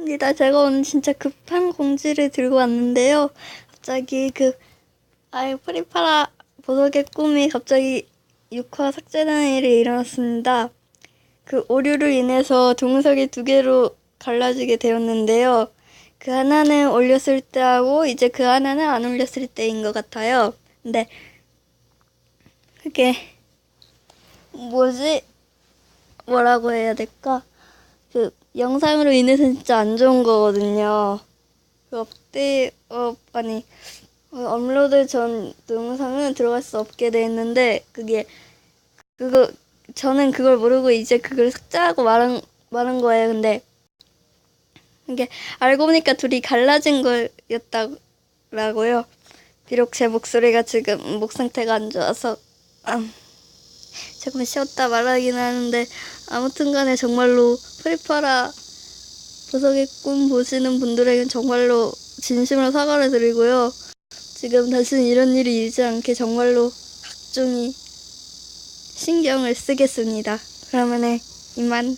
입니다. 제가 오늘 진짜 급한 공지를 들고 왔는데요. 갑자기 그 아이 프리파라 보석의 꿈이 갑자기 6화 삭제되는 일이 일어났습니다. 그 오류로 인해서 동석이 두 개로 갈라지게 되었는데요. 그 하나는 올렸을 때하고 이제 그 하나는 안 올렸을 때인 것 같아요. 근데 그게 뭐지? 뭐라고 해야 될까? 그 영상으로 인해서 진짜 안 좋은 거거든요. 그 업데이업 아니 어, 업로드 전 영상은 들어갈 수 없게 돼 있는데 그게 그거 저는 그걸 모르고 이제 그걸 삭제하고 말한 말한 거예요. 근데 이게 알고 보니까 둘이 갈라진 거였다라고요. 비록 제 목소리가 지금 목 상태가 안 좋아서 음, 조금 쉬었다 말하긴 하는데 아무튼 간에 정말로 프리파라 보석의 꿈 보시는 분들에겐 정말로 진심으로 사과를 드리고요. 지금 다시는 이런 일이 일지 않게 정말로 각종이 신경을 쓰겠습니다. 그러면은 이만